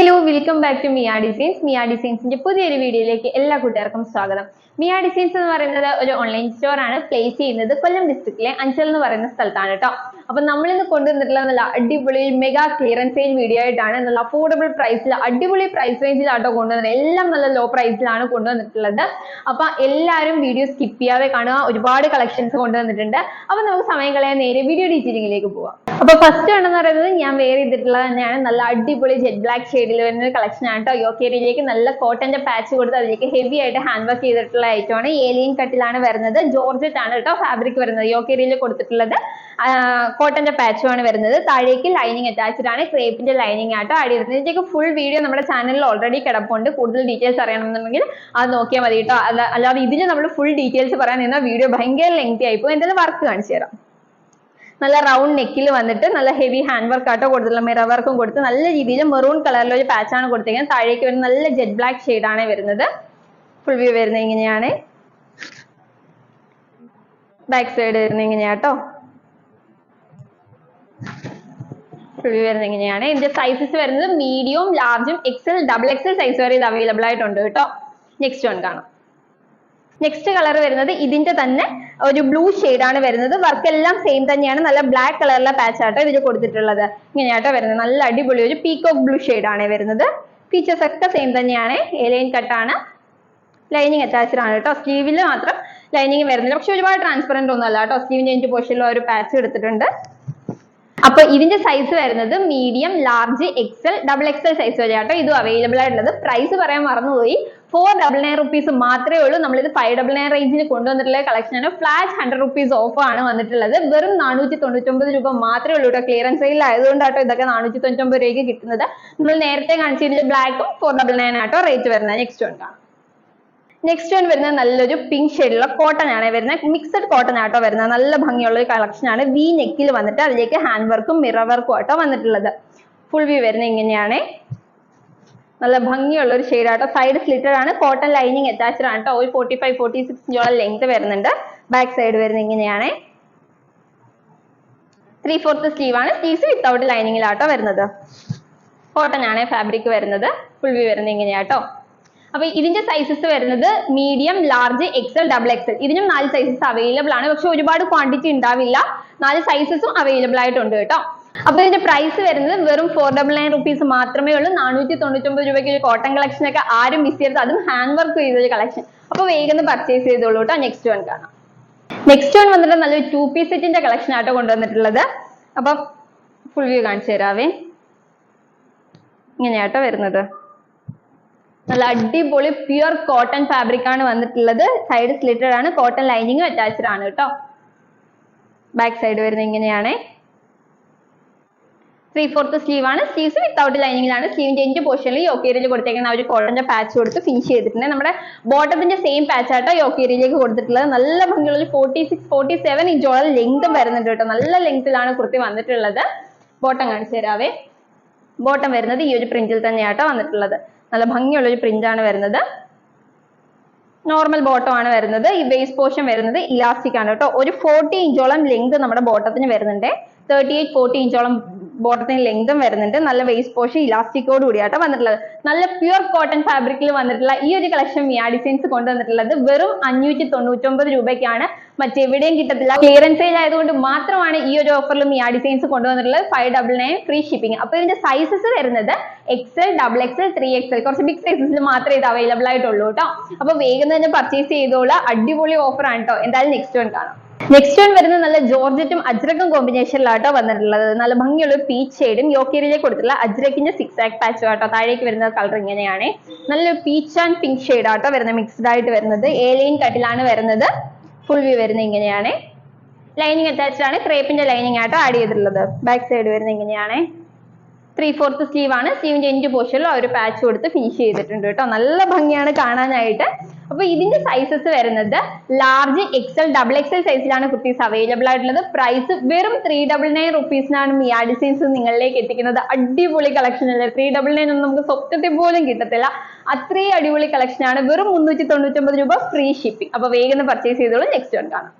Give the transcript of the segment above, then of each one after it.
Hello welcome back to Mia designs Mia ഡിസൈൻസിന്റെ പുതിയൊരു വീഡിയോയിലേക്ക് എല്ലാ കൂട്ടുകാർക്കും സ്വാഗതം. മിയ ഡിസൈൻസ് എന്ന് പറയുന്നത് ഒരു ഓൺലൈൻ സ്റ്റോർ ആണ്. പ്ലേസ് ചെയ്യുന്നത് കൊല്ലം ഡിസ്ട്രിക്റ്റിലെ അഞ്ചൽ എന്ന് പറയുന്ന സ്ഥലത്താണ് കേട്ടോ അപ്പൊ നമ്മൾ ഇന്ന് കൊണ്ടുവന്നിട്ടുള്ള നല്ല അടിപൊളി മെഗാ ക്ലിയറൻസ് സെയിൽ വീഡിയോ ആയിട്ടാണ്. നല്ല അഫോർഡബിൾ പ്രൈസിൽ അടിപൊളി പ്രൈസ് റേഞ്ചിലാട്ടോ കൊണ്ടുവന്നത്. എല്ലാം നല്ല ലോ പ്രൈസിലാണ് കൊണ്ടുവന്നിട്ടുള്ളത്. അപ്പൊ എല്ലാവരും വീഡിയോ സ്കിപ്പ് ചെയ്യാതെ കാണുക. ഒരുപാട് കളക്ഷൻസ് കൊണ്ടുവന്നിട്ടുണ്ട്. അപ്പൊ നമുക്ക് സമയം കളയാൻ നേരെ വീഡിയോ ഡീറ്റെയിലിംഗിലേക്ക് പോവാം. അപ്പൊ ഫസ്റ്റ് ആണെന്ന് പറയുന്നത് ഞാൻ വെയർ ചെയ്തിട്ടുള്ളത് തന്നെയാണ്. നല്ല അടിപൊളി ജെറ്റ് ബ്ലാക്ക് ഷെയ്ഡിൽ വരുന്ന ഒരു കളക്ഷൻ ആണ് കേട്ടോ യോക്കേരിയിലേക്ക് നല്ല കോട്ടന്റെ പാച്ച് കൊടുത്ത് അതിലേക്ക് ഹെവി ആയിട്ട് ഹാൻഡ് വർക്ക് ചെയ്തിട്ടുള്ള ഐറ്റം ആണ്. ഏലിയൻ കട്ടിലാണ് വരുന്നത്. ജോർജറ്റ് ആണ് കേട്ടോ ഫാബ്രിക് വരുന്നത്. യോക്കേരിയിൽ കൊടുത്തിട്ടുള്ളത്. കോട്ടന്റെ പാച്ചും ആണ് വരുന്നത്. താഴേക്ക് ലൈനിങ് അറ്റാച്ച്ഡ് ആണ്. ക്രേപ്പിന്റെ ലൈനിങ് ആട്ടോ ആഡ് ചെയ്തിരുന്നത് ഇതിന്റെയൊക്കെ ഫുൾ വീഡിയോ നമ്മുടെ ചാനലിൽ ഓൾറെഡി കിടപ്പുണ്ട്. കൂടുതൽ ഡീറ്റെയിൽസ് അറിയണമെന്നുണ്ടെങ്കിൽ അത് നോക്കിയാൽ മതി കേട്ടോ അല്ലാതെ ഇതിന് നമ്മൾ ഫുൾ ഡീറ്റെയിൽസ് പറയാൻ നിന്നാൽ വീഡിയോ ഭയങ്കര ലെങ്തി ആയിപ്പോൾ എന്തായാലും വർക്ക് കാണിച്ചു തരാം. നല്ല റൗണ്ട് നെക്കിൽ വന്നിട്ട് നല്ല ഹെവി ഹാൻഡ് വർക്ക് ആട്ടോ കൊടുത്തിട്ടുള്ള മിറർ വർക്കും കൊടുത്ത് നല്ല രീതിയിൽ മെറൂൺ കളറിൽ ഒരു പാച്ചാണ് കൊടുത്തിരിക്കുന്നത് താഴേക്ക് വരുന്ന നല്ല ജെറ്റ് ബ്ലാക്ക് ഷെയ്ഡാണ് വരുന്നത്. ഫുൾ വ്യൂ വരുന്നത് ഇങ്ങനെയാണ്. ബാക്ക് സൈഡ് വരുന്നത് ഇങ്ങനെയാട്ടോ. ഫുൾ വ്യൂ വരുന്നത് ഇങ്ങനെയാണ്. ഇതിന്റെ സൈസസ് വരുന്നത് മീഡിയം ലാർജും എക്സൽ ഡബിൾ എക്സൽ സൈസ് വരെ ഇത് അവൈലബിൾ ആയിട്ടുണ്ട് കേട്ടോ. നെക്സ്റ്റ് വൺ കാണാം. നെക്സ്റ്റ് കളർ വരുന്നത് ഇതിന്റെ തന്നെ ഒരു ബ്ലൂ ആണ് വരുന്നത്. വർക്ക് എല്ലാം സെയിം തന്നെയാണ്. നല്ല ബ്ലാക്ക് കളറിലെ പാച്ച് ആട്ടോ ഇതിൽ കൊടുത്തിട്ടുള്ളത്. ഇങ്ങനെയാട്ടോ വരുന്നത്. നല്ല അടിപൊളി ഒരു പീക്കോക്ക് ബ്ലൂ ആണ് വരുന്നത്. ഫീച്ചേഴ്സ് ഒക്കെ സെയിം തന്നെയാണ്. എലൈൻ കട്ടാണ് ലൈനിങ് അറ്റാച്ച്ഡ് ആണ് കേട്ടോ. സ്ലീവിൽ മാത്രം ലൈനിങ് വരുന്നില്ല. പക്ഷെ ഒരുപാട് ട്രാൻസ്പെറന്റ് ഒന്നും അല്ല കേട്ടോ. സ്ലീവിന്റെ എൻഡ് പോർഷനിൽ ഒരു പാച്ച് എടുത്തിട്ടുണ്ട്. അപ്പൊ ഇതിന്റെ സൈസ് വരുന്നത് medium large XL double XL size വരെ ആട്ടോ ഇതും അവൈലബിൾ ആയിട്ടുള്ളത്. പ്രൈസ് പറയാൻ മറന്നുപോയി. ഫോർ ഡബിൾ നയൻ റുപ്പീസ് മാത്രമേ ഉള്ളൂ. നമ്മളിത് ഫൈവ് ഡബിൾ നയൻ റേഞ്ചിൽ കൊണ്ടുവന്നിട്ടുള്ള കളക്ഷൻ ആണ്. ഫ്ലാറ്റ് ഹൺഡ്രഡ് റുപ്പീസ് ഓഫ് ആണ് വന്നിട്ടുള്ളത്. വെറും നാനൂറ്റി തൊണ്ണൂറ്റൊമ്പത് രൂപ മാത്രമേ ഉള്ളൂ കേട്ടോ ക്ലിയറൻസ് സെയിൽ ആയതുകൊണ്ടാട്ടോ ഇതൊക്കെ നാനൂറ്റി തൊണ്ണൂറ്റൊമ്പത് രൂപയ്ക്ക് കിട്ടുന്നത്. നമ്മൾ നേരത്തെ കാണിച്ചിരുന്ന ബ്ലാക്കും ഫോർ ഡബിൾ നയൻ ആട്ടോ റേറ്റ് വരുന്നത്. നെക്സ്റ്റ് വൺ നെക്സ്റ്റ് വൺ വരുന്നത് നല്ലൊരു പിങ്ക് ഷെയ്ഡുള്ള കോട്ടൺ ആണ്. വരുന്നത് മിക്സഡ് കോട്ടൺ ആട്ടോ വരുന്നത്. നല്ല ഭംഗിയുള്ള ഒരു കളക്ഷൻ ആണ്. വി നെക്കിൽ വന്നിട്ട് അതിലേക്ക് ഹാൻഡ് വർക്കും മിറർ വർക്കും ആട്ടോ വന്നിട്ടുള്ളത്. ഫുൾ വ്യൂ വരുന്നത് ഇങ്ങനെയാണ്. നല്ല ഭംഗിയുള്ള ഒരു ഷെയ്ഡ് ആട്ടോ. സൈഡ് സ്ലിറ്റഡ് ആണ്. കോട്ടൺ ലൈനിങ് അറ്റാച്ച്ഡ് ആണ് കേട്ടോ ഒരു ഫോർട്ടി ഫൈവ് ഫോർട്ടി സിക്സ് ഇഞ്ചോളം ലെങ്ത് വരുന്നുണ്ട്. ബാക്ക് സൈഡ് വരുന്നത് ഇങ്ങനെയാണ്. ത്രീ ഫോർത്ത് സ്ലീവ് ആണ് സ്ലീവ്സ് വിത്തൗട്ട് ലൈനിങ്ങിലാട്ടോ വരുന്നത്. കോട്ടൺ ആണ് ഫാബ്രിക് വരുന്നത്. ഫുൾ വ്യൂ വരുന്നത് ഇങ്ങനെയാട്ടോ. അപ്പൊ ഇതിന്റെ സൈസസ് വരുന്നത് medium large XL double XL ഇതിനും നാല് സൈസസ് അവൈലബിൾ ആണ്. പക്ഷെ ഒരുപാട് ക്വാണ്ടിറ്റി ഉണ്ടാവില്ല. നാല് സൈസസും അവൈലബിൾ ആയിട്ടുണ്ട് കേട്ടോ. അപ്പൊ ഇതിന്റെ പ്രൈസ് വരുന്നത് വെറും ഫോർ ഡബിൾ നയൻ റുപ്പീസ് മാത്രമേ ഉള്ളൂ. നാനൂറ്റി തൊണ്ണൂറ്റൊമ്പത് രൂപയ്ക്ക് ഒരു കോട്ടൺ കളക്ഷൻ ഒക്കെ ആരും മിസ് ചെയ്യരുത്. അതും ഹാൻഡ് വർക്ക് ചെയ്തൊരു കളക്ഷൻ അപ്പൊ വേഗം പർച്ചേസ് ചെയ്തോളൂ കേട്ടോ. നെക്സ്റ്റ് വൺ കാണാം. നെക്സ്റ്റ് വൺ വന്നിട്ട് നല്ലൊരു ടു പീസ് സെറ്റിന്റെ കളക്ഷൻ ആട്ടോ കൊണ്ടുവന്നിട്ടുള്ളത്. അപ്പൊ ഫുൾ വ്യൂ കാണിച്ചു തരാവേ. ഇങ്ങനെയാട്ടോ വരുന്നത്. നല്ല അടിപൊളി പ്യുർ കോട്ടൺ ഫാബ്രിക് ആണ് വന്നിട്ടുള്ളത്. സൈഡ് സ്ലിറ്റഡ് ആണ്. കോട്ടൺ ലൈനിങ് അറ്റാച്ച്ഡ് ആണ് കേട്ടോ. ബാക്ക് സൈഡ് വരുന്നത് ഇങ്ങനെയാണ്. ത്രീ ഫോർത്ത് സ്ലീവ് ആണ് സ്ലീവ്സ് വിത്തൗട്ട് ലൈനിങ്ങിലാണ് സ്ലീവിന്റെ എന്റെ പോർഷനിൽ യോക്കേരിയിൽ കൊടുത്തേക്കുന്ന ആ ഒരു കോട്ടന്റെ പാച്ച് കൊടുത്ത് ഫിനിഷ് ചെയ്തിട്ടുണ്ട്. നമ്മുടെ ബോട്ടത്തിന്റെ സെയിം പാച്ച് ആട്ടോ യോക്കേരിയിലേക്ക് കൊടുത്തിട്ടുള്ളത്. നല്ല ഭംഗിയുള്ള ഒരു ഫോർട്ടി സിക്സ് ഫോർട്ടി സെവൻ ഇഞ്ചോളം ലെങ്തും വരുന്നുണ്ട് കേട്ടോ. നല്ല ലെങ്ത്തിലാണ് കുർത്തി വന്നിട്ടുള്ളത്. ബോട്ടം കാണിച്ചു തരാവേ. ബോട്ടം വരുന്നത് ഈ ഒരു പ്രിന്റിൽ തന്നെയാട്ടോ വന്നിട്ടുള്ളത്. നല്ല ഭംഗിയുള്ള ഒരു പ്രിന്റ് ആണ് വരുന്നത്. നോർമൽ ബോട്ടം ആണ് വരുന്നത്. ഈ ബേസ് പോർഷൻ വരുന്നത് ഇലാസ്റ്റിക് ആണ് കേട്ടോ. ഒരു ഫോർട്ടി ഇഞ്ചോളം ലെങ്ത് നമ്മുടെ ബോട്ടത്തിന് വരുന്നുണ്ട്. തേർട്ടി എയ്റ്റ് ഫോർട്ടി ഇഞ്ചോളം ബോട്ടത്തിന് ലെങ്തും വരുന്നുണ്ട്. നല്ല വേസ്റ്റ് പോർഷൻ ഇലാസ്റ്റിക്കോട് കൂടിയാട്ടോ വന്നിട്ടുള്ളത്. നല്ല പ്യുർ കോട്ടൺ ഫാബ്രിക്കിൽ വന്നിട്ടുള്ള ഈ ഒരു കളക്ഷൻ മിയാ ഡിസൈൻസ് കൊണ്ടുവന്നിട്ടുള്ളത് വെറും അഞ്ഞൂറ്റി തൊണ്ണൂറ്റൊമ്പത് രൂപയ്ക്കാണ്. മറ്റെവിടെയും കിട്ടത്തില്ല. ക്ലിയറൻസ് സെയിൽ ആയതുകൊണ്ട് മാത്രമാണ് ഈ ഒരു ഓഫറിൽ മിയാ ഡിസൈൻസ് കൊണ്ടുവന്നിട്ടുള്ളത്. Five double nine free shipping അപ്പൊ ഇതിന്റെ സൈസസ് വരുന്നത് XL double XL three XL കുറച്ച് ബിഗ് സൈസസിൽ മാത്രമേ ഇത് അവൈലബിൾ ആയിട്ടുള്ളൂ കേട്ടോ അപ്പൊ വേഗം തന്നെ പർച്ചേസ് ചെയ്തോളൂ. അടിപൊളി ഓഫർ ആണ് കേട്ടോ എന്തായാലും നെക്സ്റ്റ് വൺ കാണാം. നെക്സ്റ്റ് വൺ വരുന്നത് നല്ല ജോർജറ്റും അജ്രക്കും കോമ്പിനേഷനിലാട്ടോ വന്നിട്ടുള്ളത്. നല്ല ഭംഗിയുള്ള പീച്ച് ഷെയ്ഡും യോക്കേരിയിലേക്ക് കൊടുത്തിട്ടുള്ള അജ്രക്കിന്റെ സിക്സ് ആക്ക് പാച്ചും ആട്ടോ. താഴേക്ക് വരുന്ന കളർ ഇങ്ങനെയാണ്. നല്ല പീച്ച് ആൻഡ് പിങ്ക് ഷെയ്ഡ് ആട്ടോ വരുന്നത് മിക്സ്ഡ് ആയിട്ട് വരുന്നത്. ഏലിയൻ കട്ടിലാണ് വരുന്നത്. ഫുൾ വ്യൂ വരുന്നത് ഇങ്ങനെയാണ്. ലൈനിങ് അറ്റാച്ച്ഡ് ആണ്. ക്രേപ്പിന്റെ ലൈനിങ് ആട്ടോ ആഡ് ചെയ്തിട്ടുള്ളത്. ബാക്ക് സൈഡ് വരുന്നത് ഇങ്ങനെയാണ്. ത്രീ ഫോർത്ത് സ്ലീവ് ആണ് സ്ലീവിന്റെ എൻഡ് പോർഷനിൽ ഒരു പാച്ച് കൊടുത്ത് ഫിനിഷ് ചെയ്തിട്ടുണ്ട് കേട്ടോ. നല്ല ഭംഗിയാണ് കാണാനായിട്ട്. അപ്പൊ ഇതിന്റെ സൈസസ് വരുന്നത് ലാർജ് എക്സൽ ഡബിൾ എക്സൽ സൈസിലാണ് കുർത്തീസ് അവൈലബിൾ ആയിട്ടുള്ളത്. പ്രൈസ് വെറും ത്രീ ഡബിൾ നയൻ റുപ്പീസിനാണ് മിയാ ഡിസൈൻസ് നിങ്ങളിലേക്ക് എത്തിക്കുന്നത്. അടിപൊളി കളക്ഷൻ അല്ലേ? ത്രീ ഡബിൾ നയൻ ഒന്നും നമുക്ക് സ്വപ്നത്തിൽ പോലും കിട്ടത്തില്ല. അത്രയും അടിപൊളി കളക്ഷൻ ആണ്. വെറും മുന്നൂറ്റി തൊണ്ണൂറ്റൊമ്പത് രൂപ ഫ്രീ ഷിപ്പിംഗ് അപ്പൊ വേഗം പർച്ചേസ് ചെയ്തോളൂ. നെക്സ്റ്റ് വൺ കാണാം.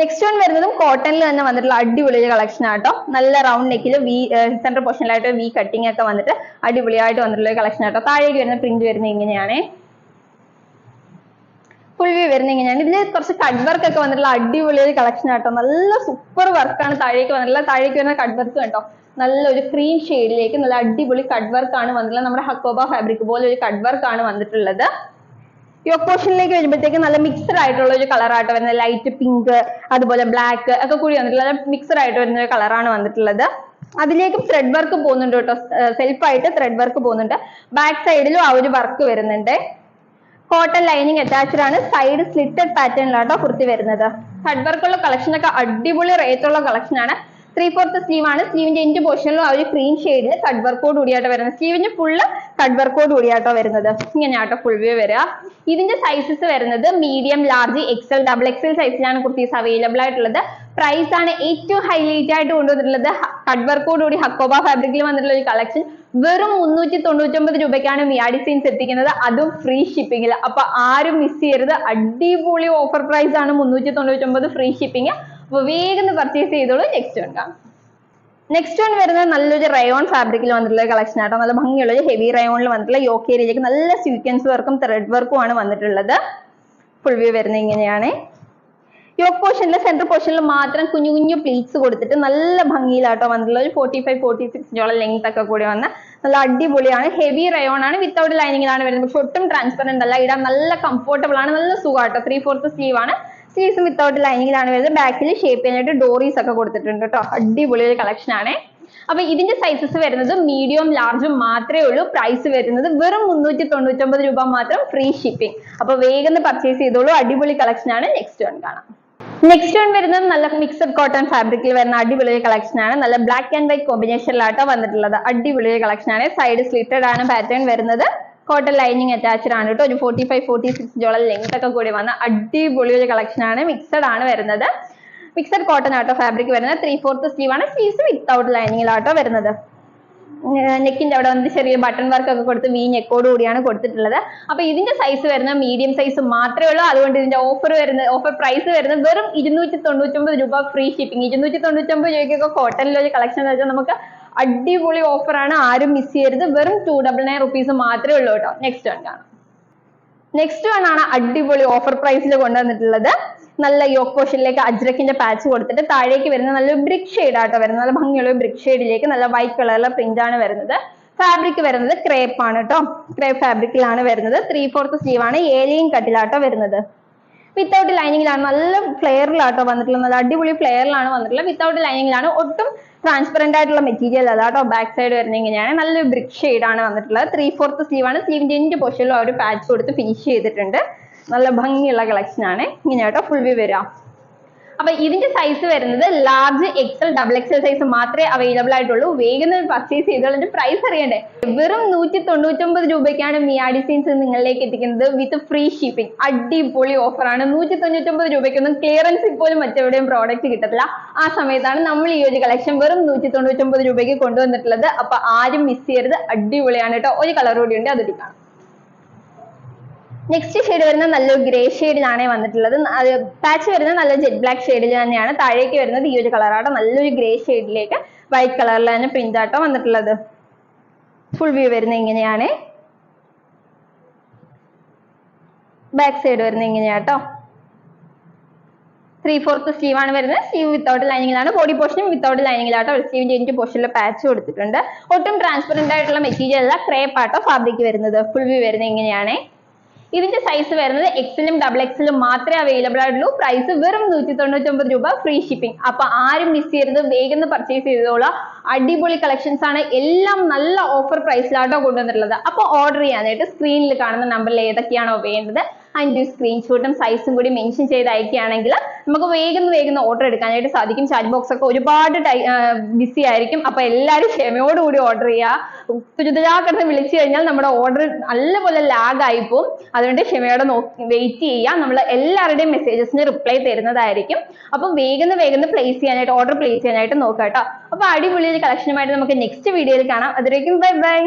നെക്സ്റ്റ് വൺ വരുന്നതും കോട്ടണിൽ തന്നെ വന്നിട്ടുള്ള അടിപൊളി കളക്ഷൻ ആട്ടോ നല്ല റൗണ്ട് നെക്കിൽ വി സെന്റർ പോർഷനിലായിട്ട് വി കട്ടിംഗ് ഒക്കെ വന്നിട്ട് അടിപൊളിയായിട്ട് വന്നിട്ടുള്ള കളക്ഷൻ ആട്ടോ താഴേക്ക് വരുന്ന പ്രിന്റ് വരുന്നത് ഇങ്ങനെയാണ്. ഫുൾ വ്യൂ വരുന്നത് ഇങ്ങനെയാണ് ഇതിൽ കുറച്ച് കട്ട് വർക്ക് ഒക്കെ വന്നിട്ടുള്ള അടിപൊളി ഒരു കളക്ഷൻ ആട്ടോ. നല്ല സൂപ്പർ വർക്കാണ് താഴേക്ക് വന്നിട്ടുള്ള താഴേക്ക് വരുന്ന കട്ട് വർക്ക് കണ്ടോ? നല്ല ഒരു ക്രീം ഷെയ്ഡിലേക്ക് നല്ല അടിപൊളി കട്ട് വർക്ക് ആണ് വന്നിട്ടുള്ളത്. നമ്മുടെ ഹക്കോബ ഫാബ്രിക് പോലെ ഒരു കട്ട് വർക്ക് ആണ് വന്നിട്ടുള്ളത്. യോക്ക് പോർഷനിലേക്ക് വരുമ്പോഴത്തേക്ക് നല്ല മിക്സഡ് ആയിട്ടുള്ള ഒരു കളറായിട്ട് വരുന്നത്. ലൈറ്റ് പിങ്ക് അതുപോലെ ബ്ലാക്ക് ഒക്കെ കൂടി വന്നിട്ടുള്ള മിക്സഡ് ആയിട്ട് വരുന്ന ഒരു കളറാണ് വന്നിട്ടുള്ളത്. അതിലേക്കും ത്രെഡ് വർക്ക് പോകുന്നുണ്ട് കേട്ടോ. സെൽഫ് ആയിട്ട് ത്രെഡ് വർക്ക് പോകുന്നുണ്ട്. ബാക്ക് സൈഡിലും ആ ഒരു വർക്ക് വരുന്നുണ്ട്. കോട്ടൺ ലൈനിങ് അറ്റാച്ച്ഡ് ആണ്. സൈഡ് സ്ലിറ്റഡ് പാറ്റേണിലാട്ടോ കുർത്തി വരുന്നത്. കട്ട് വർക്കുള്ള കളക്ഷൻ ഒക്കെ അടിപൊളി റേറ്റ് ഉള്ള കളക്ഷൻ ആണ്. ത്രീ ഫോർത്ത് സ്ലീവ് ആണ്. സ്ലീവിന്റെ എൻഡ് പോർഷനിലും ആ ഒരു ക്രീം ഷെയ്ഡിൽ കട്ട് വർക്കോട് കൂടിയാട്ടോ വരുന്നത്. സ്ലീവിന്റെ ഫുള്ള് കട്ട് വർക്കോട് കൂടിയാട്ടോ വരുന്നത്. ഇങ്ങനെയാട്ടോ ഫുൾ വ്യൂ വരിക. ഇതിന്റെ സൈസസ് വരുന്നത് medium large XL double XL സൈസിലാണ് കുർത്തീസ് അവൈലബിൾ ആയിട്ടുള്ളത്. പ്രൈസ് ആണ് ഏറ്റവും ഹൈലൈറ്റ് ആയിട്ട് കൊണ്ടുവന്നിട്ടുള്ളത്. കട്ട് വർക്കോട് കൂടി ഹക്കോബ ഫാബ്രിക്കിൽ വന്നിട്ടുള്ള ഒരു കളക്ഷൻ വെറും മുന്നൂറ്റി തൊണ്ണൂറ്റൊമ്പത് രൂപയ്ക്കാണ് മിയാ സീൻസ് എത്തിക്കുന്നത്. അതും ഫ്രീ ഷിപ്പിംഗിൽ അപ്പൊ ആരും മിസ് ചെയ്യരുത്. അടിപൊളി ഓഫർ പ്രൈസ് ആണ് മുന്നൂറ്റി തൊണ്ണൂറ്റൊമ്പത് ഫ്രീ ഷിപ്പിംഗ് അപ്പൊ വേഗം പർച്ചേസ് ചെയ്തോളൂ. നെക്സ്റ്റ് വൺ കാണാം നെക്സ്റ്റ് വൺ വരുന്നത് നല്ലൊരു റയോൺ ഫാബ്രിക്കിൽ വന്നിട്ടുള്ള കളക്ഷൻ ആട്ടോ. നല്ല ഭംഗിയുള്ള ഒരു ഹെവി റയോണിൽ വന്നിട്ടുള്ള യോക്ക് ഏരിയയിലേക്ക് നല്ല സ്വീക്വൻസ് വർക്കും ത്രെഡ് വർക്കും ആണ് വന്നിട്ടുള്ളത്. ഫുൾ വ്യൂ വരുന്നത് ഇങ്ങനെയാണ്. യോക്ക് പോർഷനിൽ സെന്റർ പോർഷനിൽ മാത്രം കുഞ്ഞു കുഞ്ഞു പ്ലീറ്റ്സ് കൊടുത്തിട്ട് നല്ല ഭംഗിയിലാട്ടോ വന്നിട്ടുള്ള ഒരു ഫോർട്ടി ഫൈവ് ഫോർട്ടി സിക്സ് ഇഞ്ചോളം ലെങ്ത് ഒക്കെ കൂടി വന്ന നല്ല അടിപൊളിയാണ്. ഹെവി റയോൺ ആണ്. വിത്തൗട്ട് ലൈനിങ്ങിലാണ് വരുന്നത്. പക്ഷെ ഒട്ടും ട്രാൻസ്പെറന്റ് അല്ല. ഇടാൻ നല്ല കംഫർട്ടബിൾ ആണ്. നല്ല സുഖമാട്ടോ ത്രീ ഫോർത്ത് സ്ലീവ് ആണ്. സ്ലീവ്സും വിത്തൗട്ട് ലൈനിങ്ങിലാണ് വരുന്നത്. ബാക്കിൽ ഷേപ്പ് ചെയ്യാനായിട്ട് ഡോറീസ് ഒക്കെ കൊടുത്തിട്ടുണ്ട് കേട്ടോ അടിപൊളി ഒരു കളക്ഷൻ ആണ്. അപ്പൊ ഇതിന്റെ സൈസസ് വരുന്നത് മീഡിയം ലാർജും മാത്രമേ ഉള്ളൂ. പ്രൈസ് വരുന്നത് വെറും മുന്നൂറ്റി തൊണ്ണൂറ്റൊമ്പത് രൂപ മാത്രം ഫ്രീ ഷിപ്പിംഗ് അപ്പൊ വേഗം പർച്ചേസ് ചെയ്തോളൂ. അടിപൊളി കളക്ഷൻ ആണ്. നെക്സ്റ്റ് വൺ കാണാം. നെക്സ്റ്റ് വൺ വരുന്നത് നല്ല മിക്സഡ് കോട്ടൺ ഫാബ്രിക്കിൽ വരുന്ന അടിപൊളി കളക്ഷൻ ആണ്. നല്ല ബ്ലാക്ക് ആൻഡ് വൈറ്റ് കോമ്പിനേഷനിലാട്ടോ വന്നിട്ടുള്ളത്. അടിപൊളി കളക്ഷൻ ആണ്. സൈഡ് സ്ലിറ്റഡ് ആണ് പാറ്റേൺ വരുന്നത്. കോട്ടൺ ലൈനിങ് അറ്റാച്ച്ഡ് ആണ് കേട്ടോ ഒരു ഫോർട്ടി ഫൈവ് ഫോർട്ടി സിക്സ് ജോളം ലെങ്ത് ഒക്കെ കൂടി വന്ന അടിപൊളി ഒരു കളക്ഷൻ ആണ്. മിക്സഡ് ആണ് വരുന്നത്. മിക്സഡ് കോട്ടൺ ആട്ടോ ഫാബ്രിക് വരുന്നത്. ത്രീ ഫോർത്ത് സ്ലീവ് ആണ് സ്ലീവ്സ് വിത്തൗട്ട് ലൈനിങ്ങിലാട്ടോ വരുന്നത്. നെക്കിന്റെ അവിടെ വന്നിട്ട് ചെറിയ ബട്ടൺ വർക്ക് ഒക്കെ കൊടുത്ത് വി നെക്കോട് കൂടിയാണ് കൊടുത്തിട്ടുള്ളത്. അപ്പൊ ഇതിന്റെ സൈസ് വരുന്ന മീഡിയം സൈസ് മാത്രമേ ഉള്ളൂ. അതുകൊണ്ട് ഇതിന്റെ ഓഫർ വരുന്നത് ഓഫർ പ്രൈസ് വരുന്നത് വെറും ഇരുന്നൂറ്റി തൊണ്ണൂറ്റൊമ്പത് രൂപ ഫ്രീ ഷിപ്പിംഗ് ഇരുന്നൂറ്റി തൊണ്ണൂറ്റൊമ്പത് രൂപയ്ക്കൊക്കെ കോട്ടണിലൊരു കളക്ഷൻ എന്ന് വെച്ചാൽ നമുക്ക് അടിപൊളി ഓഫർ ആണ്. ആരും മിസ് ചെയ്യരുത്. വെറും ടു ഡബിൾ നയൻ റുപ്പീസ് മാത്രമേ ഉള്ളൂ കേട്ടോ. നെക്സ്റ്റ് വൺ കാണാം. നെക്സ്റ്റ് വൺ ആണ് അടിപൊളി ഓഫർ പ്രൈസിൽ കൊണ്ടുവന്നിട്ടുള്ളത്. നല്ല യോക്ക് പോർഷനിലേക്ക് അജ്രക്കിന്റെ പാച്ച് കൊടുത്തിട്ട് താഴേക്ക് വരുന്ന നല്ല ബ്രിക് ഷെയ്ഡ് ആട്ടോ വരുന്നത്. നല്ല ഭംഗിയുള്ള ബ്രിക് ഷെയ്ഡിലേക്ക് നല്ല വൈറ്റ് കളറിലെ പ്രിന്റ് ആണ് വരുന്നത്. ഫാബ്രിക് വരുന്നത് ക്രേപ്പ് ആണ് കേട്ടോ ക്രേപ്പ് ഫാബ്രിക്കിലാണ് വരുന്നത്. ത്രീ ഫോർത്ത് സ്ലീവ് ആണ്. ഏലിയൻ കട്ടിലാട്ടോ വരുന്നത്. വിത്തൗട്ട് ലൈനിങ്ങിലാണ് നല്ല ഫ്ലെയറിലാട്ടോ വന്നിട്ടുള്ളത്. നല്ല അടിപൊളി ഫ്ലെയറിലാണ് വന്നിട്ടുള്ളത്. വിത്തൗട്ട് ലൈനിങ്ങിലാണ് ഒട്ടും ട്രാൻസ്പെറന്റ് ആയിട്ടുള്ള മെറ്റീരിയൽ ട്ടോ. ബാക്ക് സൈഡ് വരുന്നത് ഇങ്ങനെയാണ്. നല്ല ബ്രിക് ആണ് വന്നിട്ടുള്ളത്. ത്രീ ഫോർത്ത് സ്ലീവ് ആണ്. സ്ലീവിന്റെ എൻഡ് പോർഷനിലും ഒരു പാച്ച് കൊടുത്ത് ഫിനിഷ് ചെയ്തിട്ടുണ്ട്. നല്ല ഭംഗിയുള്ള കളക്ഷൻ ആണ്. ഇങ്ങനെയാട്ടോ ഫുൾ വ്യൂ വരിക. അപ്പൊ ഇതിന്റെ സൈസ് വരുന്നത് large XL double XL size മാത്രമേ അവൈലബിൾ ആയിട്ടുള്ളൂ. വേഗം പർച്ചേസ് ചെയ്തോളൂ അതിന്റെ പ്രൈസ് അറിയണ്ടേ? വെറും നൂറ്റി തൊണ്ണൂറ്റൊമ്പത് രൂപയ്ക്കാണ് മിയാ ഡിസൈൻസ് നിങ്ങളിലേക്ക് എത്തിക്കുന്നത് വിത്ത് ഫ്രീ ഷിപ്പിംഗ് അടിപൊളി ഓഫറാണ് നൂറ്റി തൊണ്ണൂറ്റൊമ്പത് രൂപയ്ക്കൊന്നും ക്ലിയറൻസ് പോലും മറ്റെവിടെയും പ്രോഡക്റ്റ് കിട്ടത്തില്ല. ആ സമയത്താണ് നമ്മൾ ഈ ഒരു കളക്ഷൻ വെറും നൂറ്റി തൊണ്ണൂറ്റൊമ്പത് രൂപയ്ക്ക് കൊണ്ടുവന്നിട്ടുള്ളത്. അപ്പൊ ആരും മിസ് ചെയ്യരുത്. അടിപൊളിയാണ് കേട്ടോ. ഒരു കളർ കൂടി ഉണ്ട്. അത് കാണാം. നെക്സ്റ്റ് ഷെയ്ഡ് വരുന്ന നല്ലൊരു ഗ്രേ ഷെയ്ഡിലാണ് വന്നിട്ടുള്ളത്. പാച്ച് വരുന്ന നല്ല ജെറ്റ് ബ്ലാക്ക് ഷെയ്ഡിൽ തന്നെയാണ്. താഴേക്ക് വരുന്നത് ഈ ഒരു കളറാണ് നല്ലൊരു ഗ്രേ ഷെയ്ഡിലേക്ക് വൈറ്റ് കളറിൽ തന്നെ പ്രിന്റ് ആട്ടോ വന്നിട്ടുള്ളത്. ഫുൾ വ്യൂ വരുന്ന ഇങ്ങനെയാണ്. ബാക്ക് സൈഡ് വരുന്ന ഇങ്ങനെയാട്ടോ. ത്രീ ഫോർത്ത് സ്ലീവ് ആണ് വരുന്നത്. സ്ലീവ് വിത്തൗട്ട് ലൈനിങ്ങിലാണ് ബോഡി പോർഷനും വിത്തൗട്ട് ലൈനിങ്ങിലാട്ടോ സ്ലീവിന്റെ എനിക്ക് പോർഷനിൽ പാച്ച് കൊടുത്തിട്ടുണ്ട്. ഒട്ടും ട്രാൻസ്പെറന്റ് ആയിട്ടുള്ള മെറ്റീരിയൽ അല്ല ക്രേപ്പ് ആട്ടോ ഫാബ്രിക് വരുന്നത്. ഫുൾ വ്യൂ വരുന്നത് ഇങ്ങനെയാണ്. ഇതിന്റെ സൈസ് വരുന്നത് എക്സിലും ഡബിൾ എക്സിലും മാത്രമേ അവൈലബിൾ ആയിട്ടുള്ളൂ. പ്രൈസ് വെറും നൂറ്റി തൊണ്ണൂറ്റൊമ്പത് രൂപ ഫ്രീ ഷിപ്പിംഗ് അപ്പൊ ആരും മിസ് ചെയ്യരുത്. വേഗം പർച്ചേസ് ചെയ്തോളൂ. അടിപൊളി കളക്ഷൻസ് ആണ്. എല്ലാം നല്ല ഓഫർ പ്രൈസിലാട്ടോ കൊണ്ടുവന്നിട്ടുള്ളത്. അപ്പൊ ഓർഡർ ചെയ്യാനായിട്ട് സ്ക്രീനിൽ കാണുന്ന നമ്പറിൽ ഏതൊക്കെയാണോ വേണ്ടത് അതിന്റെ സ്ക്രീൻഷോട്ടും സൈസും കൂടി മെൻഷൻ ചെയ്ത് അയക്കുകയാണെങ്കിൽ നമുക്ക് വേഗം വേഗം ഓർഡർ എടുക്കാനായിട്ട് സാധിക്കും. ചാറ്റ് ബോക്സ് ഒക്കെ ഒരുപാട് ബിസി ആയിരിക്കും. അപ്പൊ എല്ലാവരും ക്ഷമയോടുകൂടി ഓർഡർ ചെയ്യുക. തുരിതരാക്കിടന്ന് വിളിച്ചു കഴിഞ്ഞാൽ നമ്മുടെ ഓർഡർ നല്ലപോലെ ലാഗ് ആയി പോകും അതുകൊണ്ട് ക്ഷമയോടെ നോക്കി വെയിറ്റ് ചെയ്യുക. നമ്മൾ എല്ലാവരുടെയും മെസ്സേജസിന് റിപ്ലൈ തരുന്നതായിരിക്കും. അപ്പം വേഗം വേഗം പ്ലേസ് ചെയ്യാനായിട്ട് ഓർഡർ പ്ലേസ് ചെയ്യാനായിട്ട് നോക്കാം കേട്ടോ. അപ്പൊ അടിപൊളി ഒരു കളക്ഷനുമായിട്ട് നമുക്ക് നെക്സ്റ്റ് വീഡിയോയിൽ കാണാം. അതിലേക്കും ബൈ ബൈ